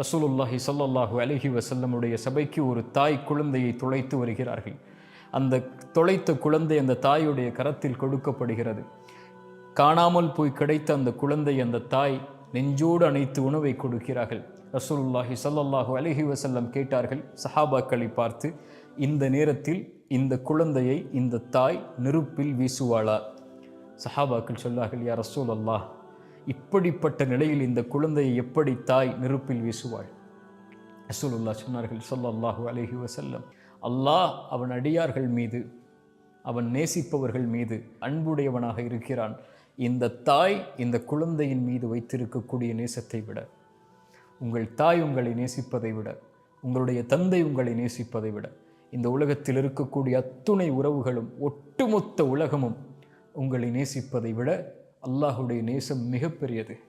ரசூலுல்லாஹி ஸல்லல்லாஹு அலஹி வசல்லமுடைய சபைக்கு ஒரு தாய் குழந்தையை துளைத்து வருகிறார்கள். அந்த தொலைத்த குழந்தை அந்த தாயுடைய கரத்தில் கொடுக்கப்படுகிறது. காணாமல் போய் கிடைத்த அந்த குழந்தை அந்த தாய் நெஞ்சோடு அணைத்து உணவை கொடுக்கிறார்கள். ரசூலுல்லாஹி ஸல்லல்லாஹு அலஹி வசல்லம் கேட்டார்கள் சஹாபாக்களை பார்த்து இந்த நேரத்தில் இந்த குழந்தையை இந்த தாய் நெருப்பில் வீசுவாளா? சஹாபாக்கள் சொல்லார்கள் யார் ரசூல் அல்லாஹ் இப்படிப்பட்ட நிலையில் இந்த குழந்தையை எப்படி தாய் நெருப்பில் வீசுவாள்? ரசூலுல்லாஹ் சொன்னார்கள் ஸல்லல்லாஹு அலஹி வசல்லம் அல்லாஹ் அவன் அடியார்கள் மீது அவன் நேசிப்பவர்கள் மீது அன்புடையவனாக இருக்கிறான். இந்த தாய் இந்த குழந்தையின் மீது வைத்திருக்கக்கூடிய நேசத்தை விட உங்கள் தாய் உங்களை நேசிப்பதை விட உங்களுடைய தந்தை உங்களை நேசிப்பதை விட இந்த உலகத்தில் இருக்கக்கூடிய அத்துணை உறவுகளும் ஒட்டுமொத்த உலகமும் உங்களை நேசிப்பதை விட அல்லாஹுடைய நேசம் மிகப்பெரியது.